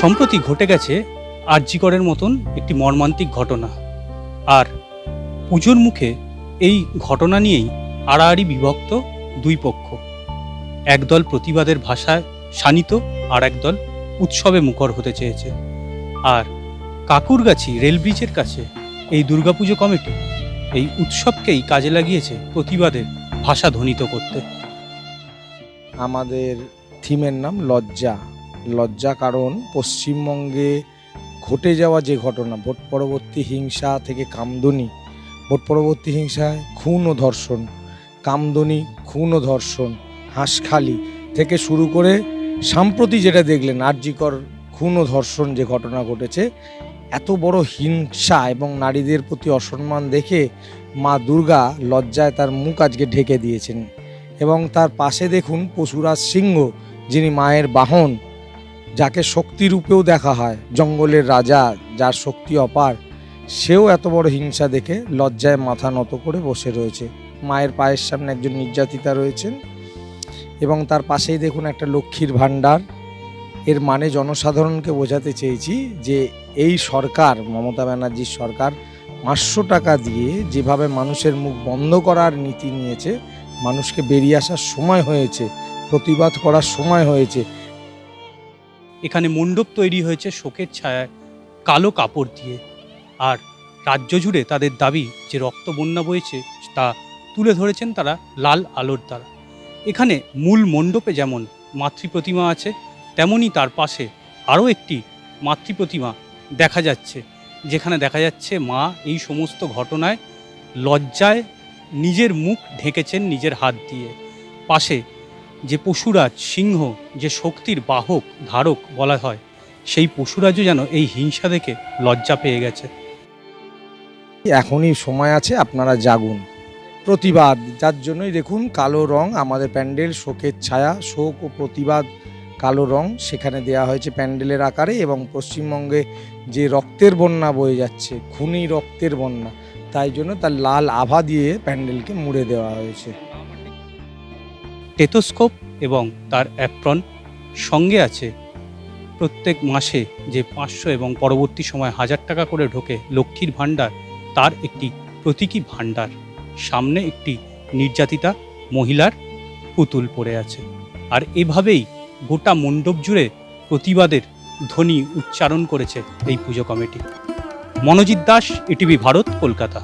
সম্প্রতি ঘটে গেছে আরজিকরের মতন একটি মর্মান্তিক ঘটনা। আর পুজোর মুখে এই ঘটনা নিয়েই আড়াআড়ি বিভক্ত দুই পক্ষ। একদল প্রতিবাদের ভাষায় শানিত আর একদল উৎসবে মুখর হতে চেয়েছে। আর কাকুরগাছি রেল ব্রিজের কাছে এই দুর্গাপুজো কমিটি এই উৎসবকেই কাজে লাগিয়েছে প্রতিবাদের ভাষা ধ্বনিত করতে। আমাদের থিমের নাম লজ্জা। লজ্জা কারণ পশ্চিমবঙ্গে ঘটে যাওয়া যে ঘটনা, ভোট পরবর্তী হিংসা থেকে কামদুনি, ভোট পরবর্তী হিংসায় খুন ও ধর্ষণ, কামদুনি, খুন ও ধর্ষণ, হাঁসখালি থেকে শুরু করে সাম্প্রতি যেটা দেখলেন আর্যিকর খুন ও ধর্ষণ যে ঘটনা ঘটেছে, এত বড় হিংসা এবং নারীদের প্রতি অসম্মান দেখে মা দুর্গা লজ্জায় তার মুখ আজকে ঢেকে দিয়েছেন। এবং তার পাশে দেখুন পশুরাজ সিংহ, যিনি মায়ের বাহন যাকে শক্তি রূপেও দেখা হয়, জঙ্গলের রাজা যার শক্তি অপার, সেও এত বড় হিংসা দেখে লজ্জায় মাথা নত করে বসে রয়েছে। মায়ের পায়ের সামনে একজন নির্যাতিতা রয়েছেন এবং তার পাশেই দেখুন একটা লক্ষ্মীর ভাণ্ডার। এর মানে জনসাধারণকে বোঝাতে চেয়েছি যে এই সরকার, মমতা ব্যানার্জির সরকার, পাঁচশো টাকা দিয়ে যেভাবে মানুষের মুখ বন্ধ করার নীতি নিয়েছে, মানুষকে বেরিয়ে আসার সময় হয়েছে, প্রতিবাদ করার সময় হয়েছে এখানে মণ্ডপ তৈরি হয়েছে শোকের ছায়ায়, কালো কাপড় দিয়ে। আর রাজ্য জুড়ে তাদের দাবি যে রক্ত বন্যা বয়েছে তা তুলে ধরেছেন তারা লাল আলোর দ্বারা। এখানে মূল মণ্ডপে যেমন মাতৃ প্রতিমা আছে, তেমনি তার পাশে আরও একটি মাতৃ প্রতিমা দেখা যাচ্ছে, যেখানে দেখা যাচ্ছে মা এই সমস্ত ঘটনায় লজ্জায় নিজের মুখ ঢেকেছেন নিজের হাত দিয়ে। পাশে যে পশুরাজ, সিংহ, যে শক্তির বাহক, ধারক বলা হয়, সেই পশুরাজও যেন এই হিংসা দেখে লজ্জা পেয়ে গেছে। এখনই সময় আছে, আপনারা জাগুন। প্রতিবাদ, যার জন্যই দেখুন কালো রং আমাদের প্যান্ডেল, শোকের ছায়া, শোক ও প্রতিবাদ কালো রং সেখানে দেয়া হয়েছে প্যান্ডেলের আকারে এবং পশ্চিমবঙ্গে যে রক্তের বন্যা বয়ে যাচ্ছে, খুনি রক্তের বন্যা, তাই জন্য তার লাল আভা দিয়ে প্যান্ডেলকে মুড়ে দেওয়া হয়েছে। টেটোস্কোপ এবং তার অ্যাপ্রন সঙ্গে আছে। প্রত্যেক মাসে যে পাঁচশো এবং পরবর্তী সময় হাজার টাকা করে ঢোকে লক্ষ্মীর ভাণ্ডার, তার একটি প্রতীকী ভাণ্ডার। সামনে একটি নির্যাতিতা মহিলার পুতুল পড়ে আছে। আর এভাবেই গোটা মণ্ডপ জুড়ে প্রতিবাদের ধ্বনি উচ্চারণ করেছে এই পুজো কমিটি। মনোজিৎ দাস এটিভি ভারত, কলকাতা।